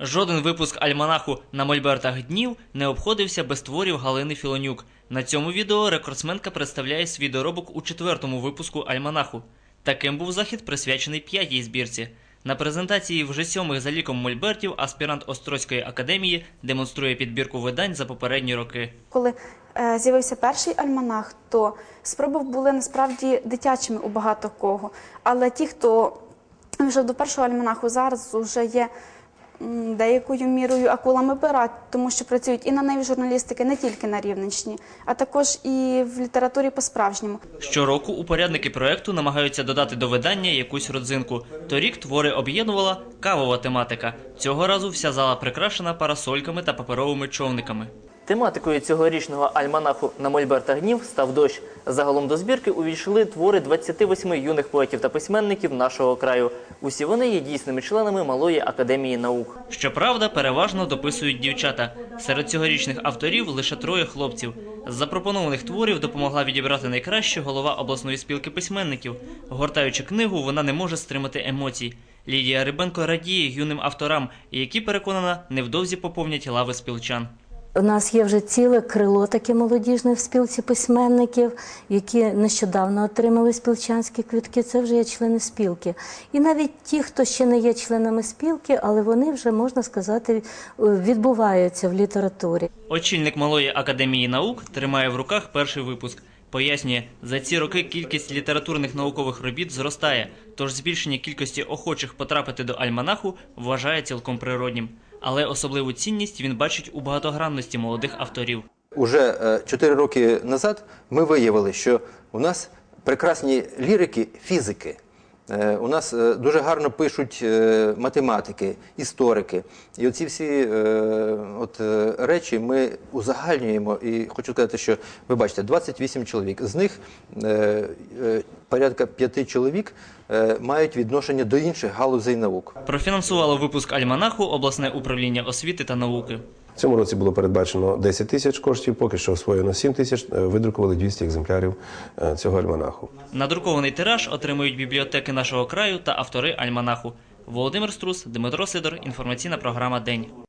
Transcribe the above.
Жоден випуск альманаху на мольбертах днів не обходився без творів Галини Філонюк. На цьому відео рекордсменка представляє свій доробок у четвертому випуску альманаху. Таким був захід присвячений п'ятій збірці. На презентації вже сьомих за ліком мольбертів аспірант Острозької академії демонструє підбірку видань за попередні роки. Коли е, з'явився перший альманах, то спроби були насправді дитячими у багато кого. Але ті, хто вже до першого альманаху зараз вже є деякою мірою акулами пера, тому що працюють і на ниві журналістики не тільки на Рівненщині, а також і в літературі по-справжньому. Щороку упорядники проекту намагаються додати до видання якусь родзинку. Торік твори об'єднувала кавова тематика. Цього разу вся зала прикрашена парасольками та паперовими човниками. Тематикою цьогорічного альманаху на мольбертах днів став дощ. Загалом до збірки увійшли твори 28 юних поетів та письменників нашого краю. Усі вони є дійсними членами Малої академії наук. Щоправда, переважно дописують дівчата. Серед цьогорічних авторів лише троє хлопців. З запропонованих творів допомогла відібрати найкраще голова обласної спілки письменників. Гортаючи книгу, вона не може стримати емоцій. Лідія Рибенко радіє юним авторам, які переконана невдовзі поповнять лави спілчан. У нас є вже ціле крило таке молодіжне в спілці письменників, які нещодавно отримали спілчанські квітки. Це вже є члени спілки. І навіть ті, хто ще не є членами спілки, але вони вже можна сказати відбуваються в літературі. Очільник Малої академії наук тримає в руках перший випуск. Пояснює, за ці роки кількість літературних наукових робіт зростає, тож збільшення кількості охочих потрапити до альманаху вважає цілком природнім. Але особливу цінність він бачить у багатогранності молодих авторів. Уже чотири 4 роки назад ми виявили, що у нас прекрасні лірики, фізики. Е, У нас е, дуже гарно пишуть е, математики, історики. І оці всі от, речі ми узагальнюємо. І хочу сказати, що ви бачите, 28 чоловік. З них порядка 5 чоловік мають відношення до інших галузей наук. Профінансувало випуск альманаху обласне управління освіти та науки. Цьому році було передбачено 10 тисяч коштів, поки що освоєно 7 тисяч, е, видрукували 200 екземплярів е, цього альманаху. Надрукований тираж отримують бібліотеки нашого краю та автори альманаху. Володимир Струс, Дмитро Сидор. Інформаційна програма День.